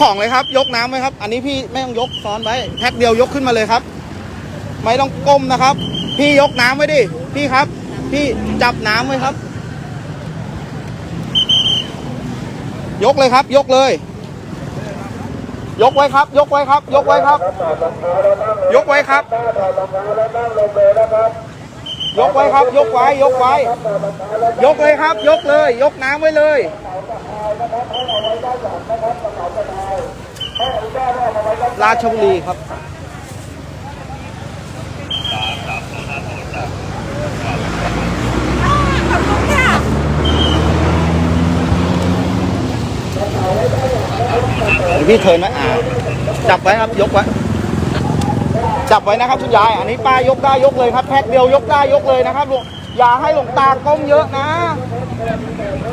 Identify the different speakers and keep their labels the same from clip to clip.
Speaker 1: ของเลยครับ ยกน้ำไว้ครับ อันนี้พี่ไม่ต้องยกซ้อนไว้แพ็คเดียวยกขึ้นมาเลยครับ ไม่ต้องก้มนะครับ พี่ยกน้ำไว้ดิพี่ครับ พี่จับน้ำไว้ครับ ยกเลยครับ ยกเลย ยกไว้ครับ ยกไว้ครับ ยกไว้ครับ ยกไว้ครับ ยกไว้ครับ ยกไว้ ยกไว้ ยกเลยครับ ยกเลย ยกน้ำไว้เลย ราชบุรีครับพี่เทินไว้อ่าจับไว้ครับยกไว้จับไว้นะครับคุณยาย อันนี้ป้ายกได้ยกเลยครับแพ็คเดียวยกได้ยกเลยนะครับลุง อย่าให้หลวงตาก้มเยอะนะ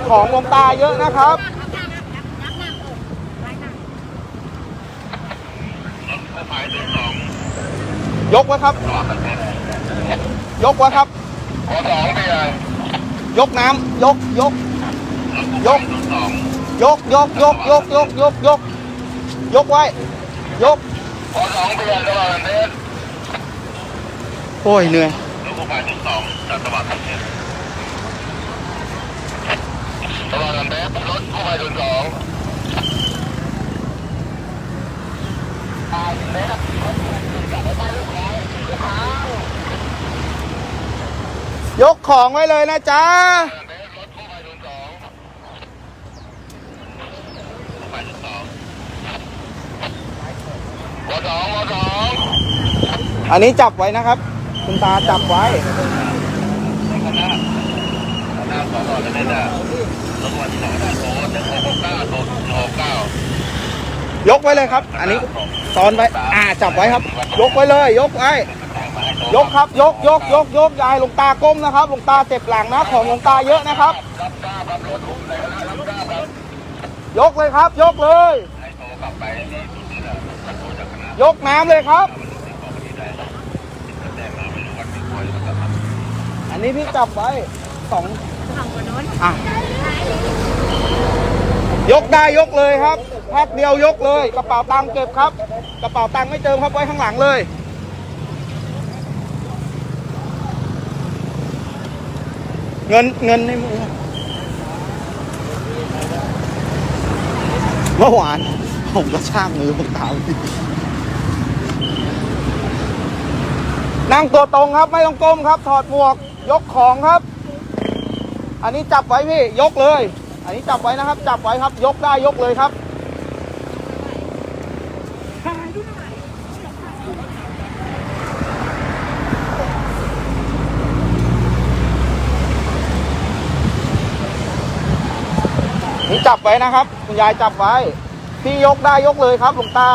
Speaker 1: ของหลวงตาเยอะนะครับยกไว้ครับ ยกไว้ครับยกน้ำยกยก ยก ยก ยก ยก ยก ยก ยก ยก ยกไว้ ยก
Speaker 2: ขอสองเดือนตลอดเดือน
Speaker 1: โอ้ยเหนื่อย
Speaker 2: คู่กฎหมายที่สองจากจัวัดตลวันแป๊บรถคู่ภัยศูนย์สองา
Speaker 1: ยกของไว้เลยนะจ๊ะ
Speaker 2: อั
Speaker 1: นนี้จับไว้นะครับ คุณตาจับไว้
Speaker 2: คณะคณะสอนอเลยนะรถวันที่สองได้โซ่หนึ่งหกเก้าโซ่หนึ่งหกเก้าย
Speaker 1: กไว้เลยครับ อันนี้ซ้อนไว้ อ่า จับไว้ครับ ยกไว้เลย ยกไว้ ยกครับ ยก ยก ยก ยก ยายลงตาก้มนะครับ ลงตาเจ็บหลังนะ ของลงตาเยอะนะครับ ยกเลยครับ ยกเลย
Speaker 2: ให้โทรกน้ำกคณะ
Speaker 1: ยกน้ำเลยครับ
Speaker 2: แจ้งมาไม่รู้วันที่ควรจะกลับมา
Speaker 1: อันนี้พี่จับไว้สองอะยกได้ยกเลยครับแพ็คเดียวยกเลย กระเป๋าตังค์เก็บครับ กระเป๋าตังค์ไม่เติมครับไว้ข้างหลังเลยเงินเงินในมือเมื่อวานผมก็ช่างมือผมตามนั่งตัวตรงครับไม่ต้องก้มครับ ถอดหมวก ยกของครับ อันนี้จับไว้พี่ ยกเลย อันนี้จับไว้นะครับ จับไว้ครับ ยกได้ยกเลยครับนี่จับไว้นะครับ คุณยายจับไว้ พี่ยกได้ยกเลยครับ หลวงตา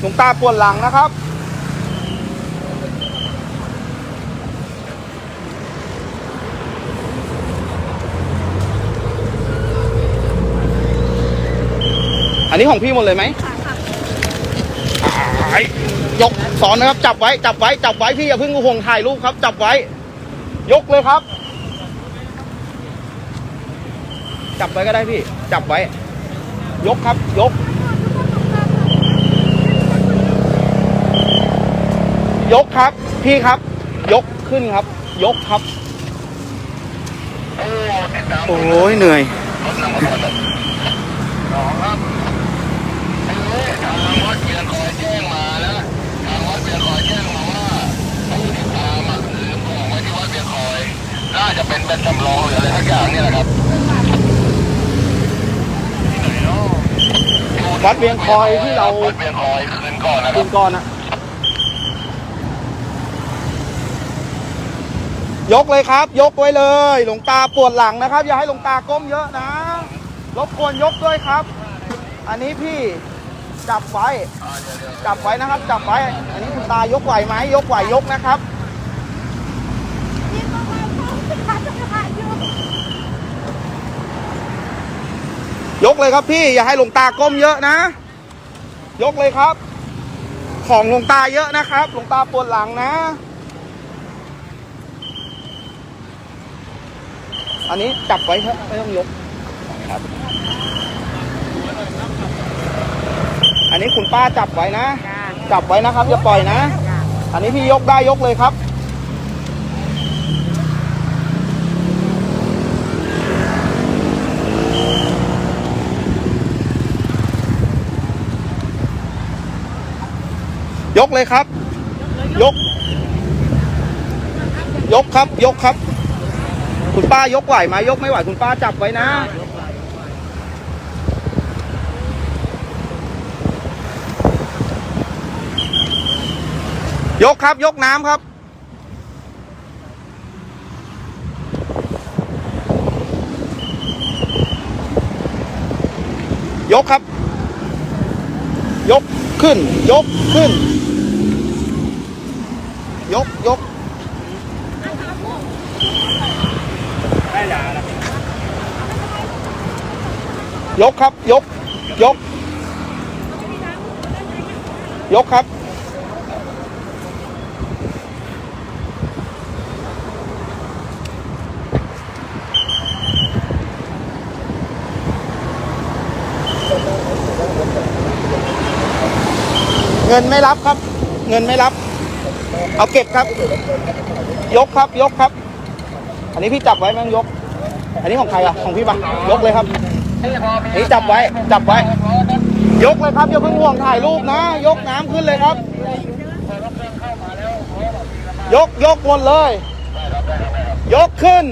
Speaker 1: หลวงตาปวดหลังนะครับ นนี้ของพี่หมดเลยไหมอ่ายกสอนนะครับ จับไว้จับไว้จับไว้พี่อย่าเพิ่งห่วงถ่ายรูปครับ จับไว้ ยกเลยครับ จับไว้ก็ได้พี่ จับไว้ ยกครับ ยก ยกครับ พี่ครับ ยกขึ้นครับ ยกครับ
Speaker 2: โอ้ติดตาม
Speaker 1: โอ้ยเหนื่อย
Speaker 2: วัดเพียงคอยแจ้งมานะทางวัดเพียงคอยแจ้งมาว่าผู้ติดตามอะลืมของไว้ที่วัดเพียงคอย น่าจะเป็นเป็นจำลองหรืออะไรสักอย่างนี่แหละครับที่ไหนเนาะ
Speaker 1: วัดเวียงคอยที่เรา
Speaker 2: วัดเพียงคอยคืนก่อนนะค
Speaker 1: คุ
Speaker 2: รับ
Speaker 1: ณก่อนอะยกเลยครับ ยกไว้เลย หลวงตาปวดหลังนะครับ อย่าให้หลวงตาก้มเยอะนะรบกวนยกด้วยครับ อันนี้พี่ จับไว้ จับไว้นะครับ จับไว้ อันนี้คุณตายกไหวไหมยกไหวยกนะครับยกเลยครับพี่อย่าให้หลวงตาก้มเยอะนะ ยกเลยครับ ของหลวงตาเยอะนะครับหลวงตาปวดหลังนะ อันนี้จับไว้เถอะไม่ต้องยก นนี้คุณป้าจับไว้นะ
Speaker 3: จ้า
Speaker 1: จับไว้นะครับอย่าปล่อยนะ
Speaker 3: จ้า
Speaker 1: อันนี้พี่ยกได้ยกเลยครับ ยกเลยครับ ยก ยกครับ ยกครับ คุณป้ายกไหวไหมยกไม่ไหวคุณป้าจับไว้นะ ยกครับยกน้ำครับ ยกครับ ยกขึ้น ยกขึ้น ยกยกยกครับ ยก ยก ยกครับ เงินไม่รับครับ เงินไม่รับ เอาเก็บครับ ยกครับยกครับ อันนี้พี่จับไว้ไหมยก อันนี้ของใครอะของพี่ปะยกเลยครับอันนี้จับไว้จับไว้ ยกเลยครับอย่าเพิ่งห่วงถ่ายรูปนะ ยกน้ำขึ้นเลยครับ ยกยกหมดเลย ยกขึ้น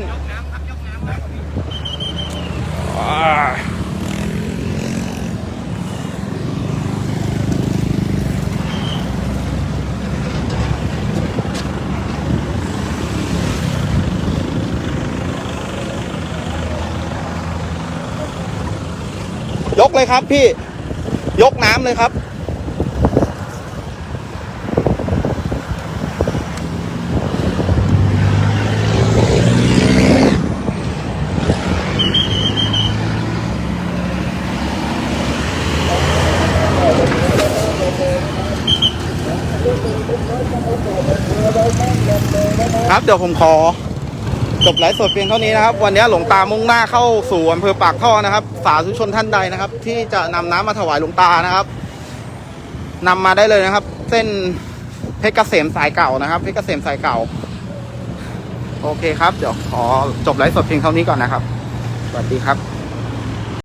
Speaker 1: เลยครับพี่ยกน้ำเลยครับ ครับเดี๋ยวผมขอ จบไลฟ์สดเพียงเท่านี้นะครับ วันนี้หลวงตามุ่งหน้าเข้าสู่อำเภอปากท่อนะครับ สาธุชนท่านใดนะครับ ที่จะนำน้ำมาถวายหลวงตานะครับนำมาได้เลยนะครับ เส้นเพชรเกษมสายเก่านะครับเพชรเกษมสายเก่า โอเคครับเดี๋ยวขอจบไลฟ์สดเพียงเท่านี้ก่อนนะครับ สวัสดีครับ